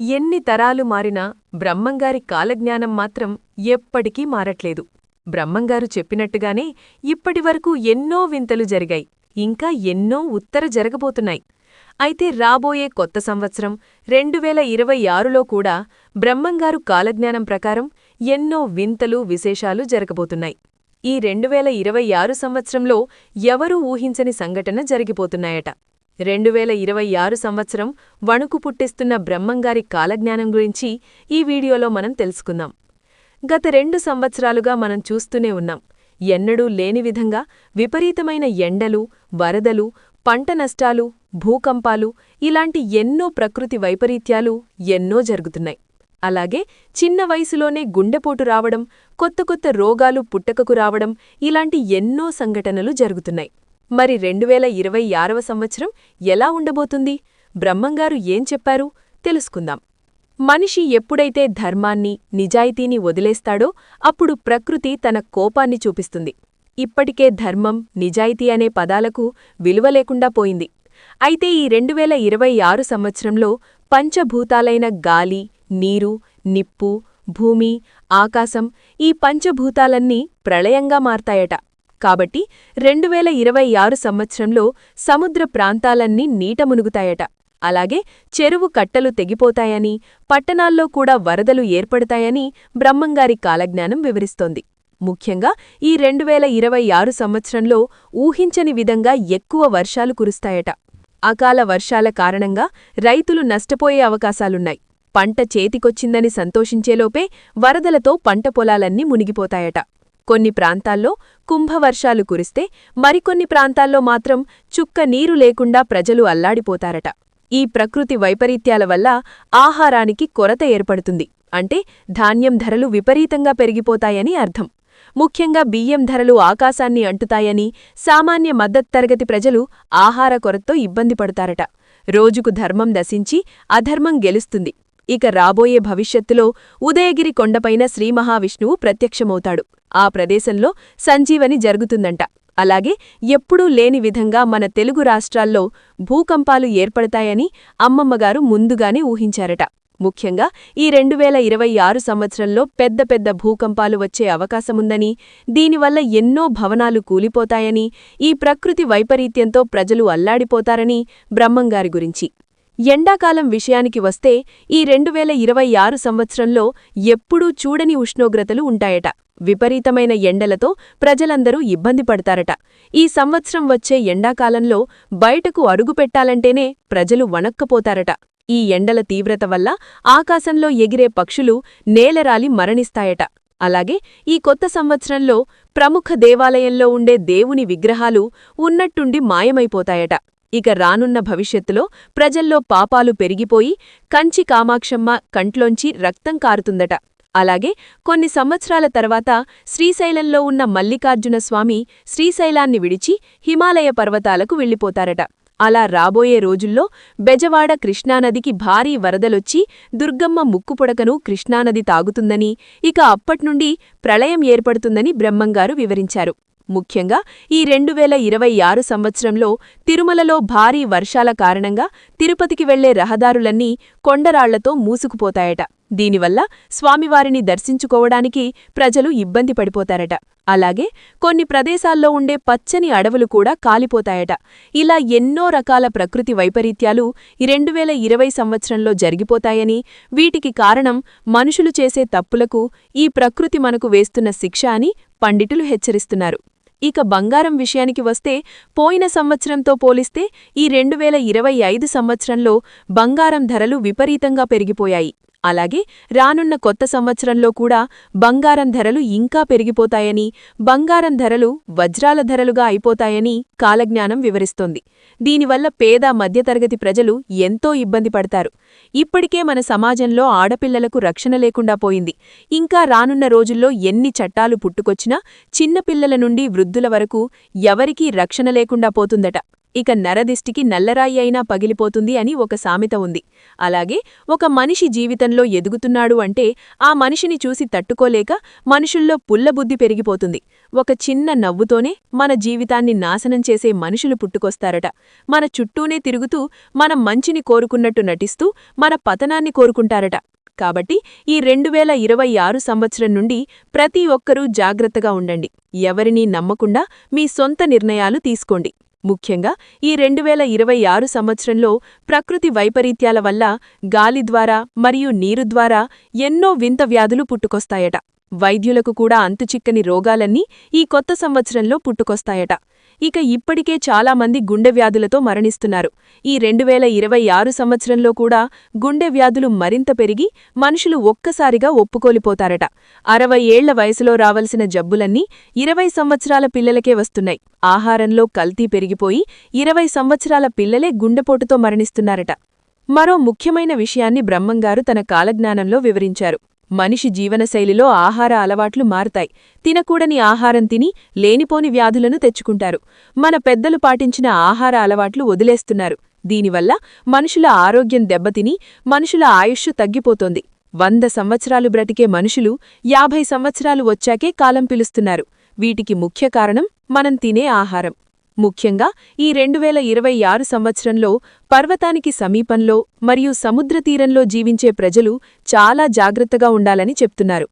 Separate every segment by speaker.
Speaker 1: ఎన్ని తరాలు మారినా బ్రహ్మంగారి కాలజ్ఞానం మాత్రం ఎప్పటికీ మారట్లేదు. బ్రహ్మంగారు చెప్పినట్టుగానే ఇప్పటివరకు ఎన్నో వింతలు జరిగాయి. ఇంకా ఎన్నో ఉత్తర జరగబోతున్నాయి. అయితే రాబోయే కొత్త సంవత్సరం రెండు వేల ఇరవై ఆరులో కూడా బ్రహ్మంగారు కాలజ్ఞానం ప్రకారం ఎన్నో వింతలు విశేషాలు జరగబోతున్నాయి. ఈ రెండు వేల ఇరవై ఆరు సంవత్సరంలో ఎవరూ ఊహించని సంఘటన జరిగిపోతున్నాయట. రెండు వేల ఇరవై ఆరు సంవత్సరం వణుకు పుట్టిస్తున్న బ్రహ్మంగారి కాలజ్ఞానం గురించి ఈ వీడియోలో మనం తెలుసుకుందాం. గత రెండు సంవత్సరాలుగా మనం చూస్తూనే ఉన్నాం. ఎన్నడూ లేని విధంగా విపరీతమైన ఎండలు వరదలు పంట నష్టాలు భూకంపాలు ఇలాంటి ఎన్నో ప్రకృతి వైపరీత్యాలు ఎన్నో జరుగుతున్నాయి. అలాగే చిన్న వయసులోనే గుండెపోటు రావడం కొత్త కొత్త రోగాలు పుట్టకకు రావడం ఇలాంటి ఎన్నో సంఘటనలు జరుగుతున్నాయి. మరి రెండువేల ఇరవై ఆరవ సంవత్సరం ఎలా ఉండబోతుంది? బ్రహ్మంగారు ఏం చెప్పారు? తెలుసుకుందాం. మనిషి ఎప్పుడైతే ధర్మాన్ని నిజాయితీని వదిలేస్తాడో అప్పుడు ప్రకృతి తన కోపాన్ని చూపిస్తుంది. ఇప్పటికే ధర్మం నిజాయితీ అనే పదాలకు విలువ లేకుండా పోయింది. అయితే ఈ రెండువేల ఇరవై ఆరు సంవత్సరంలో పంచభూతాలైన గాలి నీరు నిప్పు భూమి ఆకాశం ఈ పంచభూతాలన్నీ ప్రళయంగా మారతాయట. కాబట్టి రెండువేల ఇరవై ఆరు సంవత్సరంలో సముద్ర ప్రాంతాలన్నీ నీట మునుగుతాయట. అలాగే చెరువు కట్టలు తెగిపోతాయని పట్టణాల్లో కూడా వరదలు ఏర్పడతాయని బ్రహ్మంగారి కాలజ్ఞానం వివరిస్తోంది. ముఖ్యంగా ఈ రెండువేల ఇరవై ఆరు సంవత్సరంలో ఊహించని విధంగా ఎక్కువ వర్షాలు కురుస్తాయట. అకాల వర్షాల కారణంగా రైతులు నష్టపోయే అవకాశాలున్నాయి. పంట చేతికొచ్చిందని సంతోషించేలోపే వరదలతో పంట పొలాలన్నీ మునిగిపోతాయట. కొన్ని ప్రాంతాల్లో కుంభవర్షాలు కురిస్తే మరికొన్ని ప్రాంతాల్లో మాత్రం చుక్క నీరు లేకుండా ప్రజలు అల్లాడిపోతారట. ఈ ప్రకృతి వైపరీత్యాల వల్ల ఆహారానికి కొరత ఏర్పడుతుంది. అంటే ధాన్యం ధరలు విపరీతంగా పెరిగిపోతాయని అర్థం. ముఖ్యంగా బియ్యం ధరలు ఆకాశాన్ని అంటుతాయని సామాన్య మద్దత్తరగతి ప్రజలు ఆహార కొరతతో ఇబ్బంది పడతారట. రోజుకు ధర్మం దశించి అధర్మం గెలుస్తుంది. ఇక రాబోయే భవిష్యత్తులో ఉదయగిరి కొండపైన శ్రీమహావిష్ణువు ప్రత్యక్షమవుతాడు. ఆ ప్రదేశంలో సంజీవని జరుగుతుందంట. అలాగే ఎప్పుడూ లేని విధంగా మన తెలుగు రాష్ట్రాల్లో భూకంపాలు ఏర్పడతాయని అమ్మమ్మగారు ముందుగానే ఊహించారట. ముఖ్యంగా ఈ రెండువేల ఇరవై ఆరు సంవత్సరంలో పెద్ద పెద్ద భూకంపాలు వచ్చే అవకాశముందని దీనివల్ల ఎన్నో భవనాలు కూలిపోతాయని ఈ ప్రకృతి వైపరీత్యంతో ప్రజలు అల్లాడిపోతారని బ్రహ్మంగారి గురించి. ఎండాకాలం విషయానికి వస్తే ఈ రెండువేల ఇరవై ఆరు సంవత్సరంలో ఎప్పుడూ చూడని ఉష్ణోగ్రతలు ఉంటాయట. విపరీతమైన ఎండలతో ప్రజలందరూ ఇబ్బంది పడతారట. ఈ సంవత్సరం వచ్చే ఎండాకాలంలో బయటకు అరుగుపెట్టాలంటేనే ప్రజలు వణక్కపోతారట. ఈ ఎండల తీవ్రత వల్ల ఆకాశంలో ఎగిరే పక్షులు నేలరాలి మరణిస్తాయట. అలాగే ఈ కొత్త సంవత్సరంలో ప్రముఖ దేవాలయంలో ఉండే దేవుని విగ్రహాలు ఉన్నట్టుండి మాయమైపోతాయట. ఇక రానున్న భవిష్యత్తులో ప్రజల్లో పాపాలు పెరిగిపోయి కంచి కామాక్షమ్మ కంట్లోంచి రక్తం కారుతుందట. అలాగే కొన్ని సంవత్సరాల తర్వాత శ్రీశైలంలో ఉన్న మల్లికార్జునస్వామి శ్రీశైలాన్ని విడిచి హిమాలయ పర్వతాలకు వెళ్ళిపోతారట. అలా రాబోయే రోజుల్లో బెజవాడ కృష్ణానదికి భారీ వరదలొచ్చి దుర్గమ్మ ముక్కుపొడకను కృష్ణానది తాగుతుందని ఇక అప్పట్నుండి ప్రళయం ఏర్పడుతుందని బ్రహ్మంగారు వివరించారు. ముఖ్యంగా ఈ రెండువేల ఇరవై ఆరు సంవత్సరంలో తిరుమలలో భారీ వర్షాల కారణంగా తిరుపతికి వెళ్ళే రహదారులన్నీ కొండరాళ్ళతో మూసుకుపోతాయట. దీనివల్ల స్వామివారిని దర్శించుకోవడానికి ప్రజలు ఇబ్బంది పడిపోతారట. అలాగే కొన్ని ప్రదేశాల్లో ఉండే పచ్చని అడవులు కూడా కాలిపోతాయట. ఇలా ఎన్నో రకాల ప్రకృతి వైపరీత్యాలు రెండువేల ఇరవై సంవత్సరంలో జరిగిపోతాయని వీటికి కారణం మనుషులు చేసే తప్పులకు ఈ ప్రకృతి మనకు వేస్తున్న శిక్ష అని పండితులు హెచ్చరిస్తున్నారు. ఇక బంగారం విషయానికి వస్తే పోయిన సంవత్సరంతో పోలిస్తే ఈ రెండువేల ఇరవై ఐదు సంవత్సరంలో బంగారం ధరలు విపరీతంగా పెరిగిపోయాయి. అలాగే రానున్న కొత్త సంవత్సరంలో కూడా బంగారం ధరలు ఇంకా పెరిగిపోతాయని బంగారం ధరలు వజ్రాల ధరలుగా అయిపోతాయని కాలజ్ఞానం వివరిస్తోంది. దీనివల్ల పేద మధ్యతరగతి ప్రజలు ఎంతో ఇబ్బంది పడతారు. ఇప్పటికే మన సమాజంలో ఆడపిల్లలకు రక్షణ లేకుండా పోయింది. ఇంకా రానున్న రోజుల్లో ఎన్ని చట్టాలు పుట్టుకొచ్చినా చిన్నపిల్లల నుండి వృద్ధుల వరకు ఎవరికీ రక్షణ లేకుండా పోతుందట. ఇక నరదిష్టికి నల్లరాయి అయినా పగిలిపోతుంది అని ఒక సామెత ఉంది. అలాగే ఒక మనిషి జీవితంలో ఎదుగుతున్నాడు అంటే ఆ మనిషిని చూసి తట్టుకోలేక మనుషుల్లో పుల్లబుద్ధి పెరిగిపోతుంది. ఒక చిన్న నవ్వుతోనే మన జీవితాన్ని నాశనం చేసే మనుషులు పుట్టుకొస్తారట. మన చుట్టూనే తిరుగుతూ మనం మంచిని కోరుకున్నట్టు నటిస్తూ మన పతనాన్ని కోరుకుంటారట. కాబట్టి ఈ రెండు వేల ఇరవై ఆరు సంవత్సరం నుండి ప్రతి ఒక్కరూ జాగ్రత్తగా ఉండండి. ఎవరినీ నమ్మకుండా మీ సొంత నిర్ణయాలు తీసుకోండి. ముఖ్యంగా ఈ రెండు వేల ఇరవై ఆరు సంవత్సరంలో ప్రకృతి వైపరీత్యాల వల్ల గాలి ద్వారా మరియు నీరు ద్వారా ఎన్నో వింత వ్యాధులు పుట్టుకొస్తాయట. వైద్యులకు కూడా అంతుచిక్కని రోగాలన్నీ ఈ కొత్త సంవత్సరంలో పుట్టుకొస్తాయట. ఇక ఇప్పటికే చాలామంది గుండె వ్యాధులతో మరణిస్తున్నారు. ఈ రెండు వేల ఇరవై ఆరు సంవత్సరంలో కూడా గుండె వ్యాధులు మరింత పెరిగి మనుషులు ఒక్కసారిగా ఒప్పుకోలిపోతారట. అరవై ఏళ్ళ వయసులో రావలసిన జబ్బులన్నీ ఇరవై సంవత్సరాల పిల్లలకే వస్తున్నాయి. ఆహారంలో కల్తీ పెరిగిపోయి ఇరవై సంవత్సరాల పిల్లలే గుండెపోటుతో మరణిస్తున్నారట. మరో ముఖ్యమైన విషయాన్ని బ్రహ్మంగారు తన కాలజ్ఞానంలో వివరించారు. మనిషి జీవనశైలిలో ఆహార అలవాట్లు మారుతాయి. తినకూడని ఆహారం తిని లేనిపోని వ్యాధులను తెచ్చుకుంటారు. మన పెద్దలు పాటించిన ఆహార అలవాట్లు వదిలేస్తున్నారు. దీనివల్ల మనుషుల ఆరోగ్యం దెబ్బతిని మనుషుల ఆయుష్షు తగ్గిపోతోంది. వంద సంవత్సరాలు బ్రతికే మనుషులు యాభై సంవత్సరాలు వచ్చాకే కాలం పిలుస్తున్నారు. వీటికి ముఖ్య కారణం మనం తినే ఆహారం. ముఖ్యంగా ఈ రెండు వేల ఇరవై ఆరు సంవత్సరంలో పర్వతానికి సమీపంలో మరియు సముద్రతీరంలో జీవించే ప్రజలు చాలా జాగ్రత్తగా ఉండాలని చెప్తున్నారు.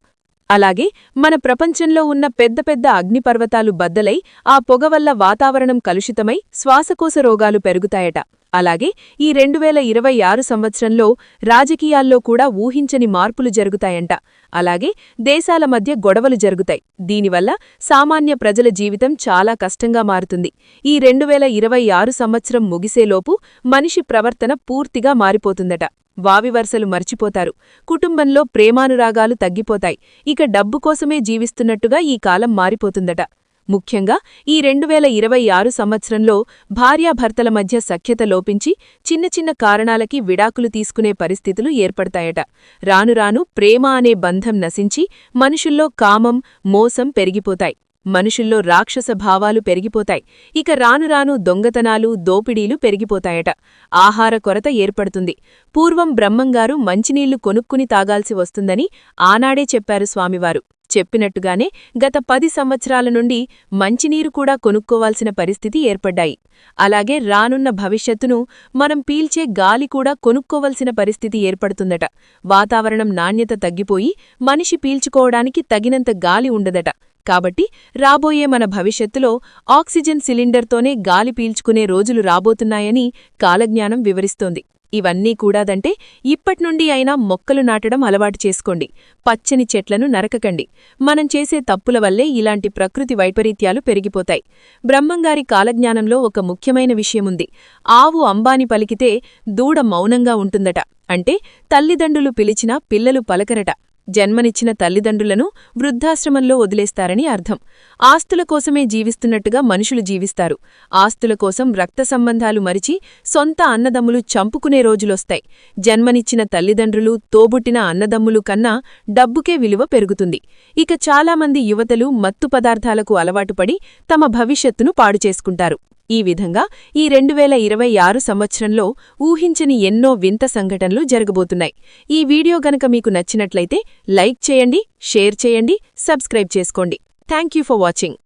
Speaker 1: అలాగే మన ప్రపంచంలో ఉన్న పెద్ద పెద్ద అగ్నిపర్వతాలు బద్దలై ఆ పొగ వల్ల వాతావరణం కలుషితమై శ్వాసకోశ రోగాలు పెరుగుతాయట. అలాగే ఈ రెండు వేల ఇరవై ఆరు సంవత్సరంలో రాజకీయాల్లో కూడా ఊహించని మార్పులు జరుగుతాయంట. అలాగే దేశాల మధ్య గొడవలు జరుగుతాయి. దీనివల్ల సామాన్య ప్రజల జీవితం చాలా కష్టంగా మారుతుంది. ఈ రెండు వేల ఇరవై ఆరు సంవత్సరం ముగిసేలోపు మనిషి ప్రవర్తన పూర్తిగా మారిపోతుందట. వావివరసలు మర్చిపోతారు. కుటుంబంలో ప్రేమానురాగాలు తగ్గిపోతాయి. ఇక డబ్బు కోసమే జీవిస్తున్నట్టుగా ఈ కాలం మారిపోతుందట. ముఖ్యంగా ఈ రెండు వేల ఇరవై ఆరు సంవత్సరంలో భార్యాభర్తల మధ్య సఖ్యత లోపించి చిన్న చిన్న కారణాలకి విడాకులు తీసుకునే పరిస్థితులు ఏర్పడతాయట. రానురాను ప్రేమ అనే బంధం నశించి మనుషుల్లో కామం మోసం పెరిగిపోతాయి. మనుషుల్లో రాక్షస భావాలు పెరిగిపోతాయి. ఇక రానురాను దొంగతనాలు దోపిడీలు పెరిగిపోతాయట. ఆహార కొరత ఏర్పడుతుంది. పూర్వం బ్రహ్మంగారు మంచినీళ్ళు కొనుక్కుని తాగాల్సి వస్తుందని ఆనాడే చెప్పారు స్వామివారు. చెప్పినట్టుగానే గత పది సంవత్సరాల నుండి మంచినీరు కూడా కొనుక్కోవాల్సిన పరిస్థితి ఏర్పడ్డాయి. అలాగే రానున్న భవిష్యత్తును మనం పీల్చే గాలి కూడా కొనుక్కోవలసిన పరిస్థితి ఏర్పడుతుందట. వాతావరణం నాణ్యత తగ్గిపోయి మనిషి పీల్చుకోవడానికి తగినంత గాలి ఉండదట. కాబట్టి రాబోయే మన భవిష్యత్తులో ఆక్సిజన్ సిలిండర్తోనే గాలి పీల్చుకునే రోజులు రాబోతున్నాయని కాలజ్ఞానం వివరిస్తోంది. ఇవన్నీ కూడాదంటే ఇప్పట్నుండి అయినా మొక్కలు నాటడం అలవాటు చేసుకోండి. పచ్చని చెట్లను నరకకండి. మనం చేసే తప్పుల వల్లే ఇలాంటి ప్రకృతి వైపరీత్యాలు పెరిగిపోతాయి. బ్రహ్మంగారి కాలజ్ఞానంలో ఒక ముఖ్యమైన విషయముంది. ఆవు అంబాని పలికితే దూడ మౌనంగా ఉంటుందట. అంటే తల్లిదండ్రులు పిలిచినా పిల్లలు పలకరట. జన్మనిచ్చిన తల్లిదండ్రులను వృద్ధాశ్రమంలో వదిలేస్తారని అర్థం. ఆస్తుల కోసమే జీవిస్తున్నట్టుగా మనుషులు జీవిస్తారు. ఆస్తుల కోసం రక్త సంబంధాలు మరిచి సొంత అన్నదమ్ములు చంపుకునే రోజులొస్తాయి. జన్మనిచ్చిన తల్లిదండ్రులు తోబుట్టిన అన్నదమ్ములు కన్నా డబ్బుకే విలువ పెరుగుతుంది. ఇక చాలామంది యువతలు మత్తు పదార్థాలకు అలవాటుపడి తమ భవిష్యత్తును పాడు చేసుకుంటారు ఈ విధంగా ఈ రెండు వేల ఇరవై ఆరు సంవత్సరంలో ఊహించని ఎన్నో వింత సంఘటనలు జరగబోతున్నాయి. ఈ వీడియో గనక మీకు నచ్చినట్లయితే లైక్ చేయండి షేర్ చేయండి సబ్స్క్రైబ్ చేసుకోండి. Thank for watching.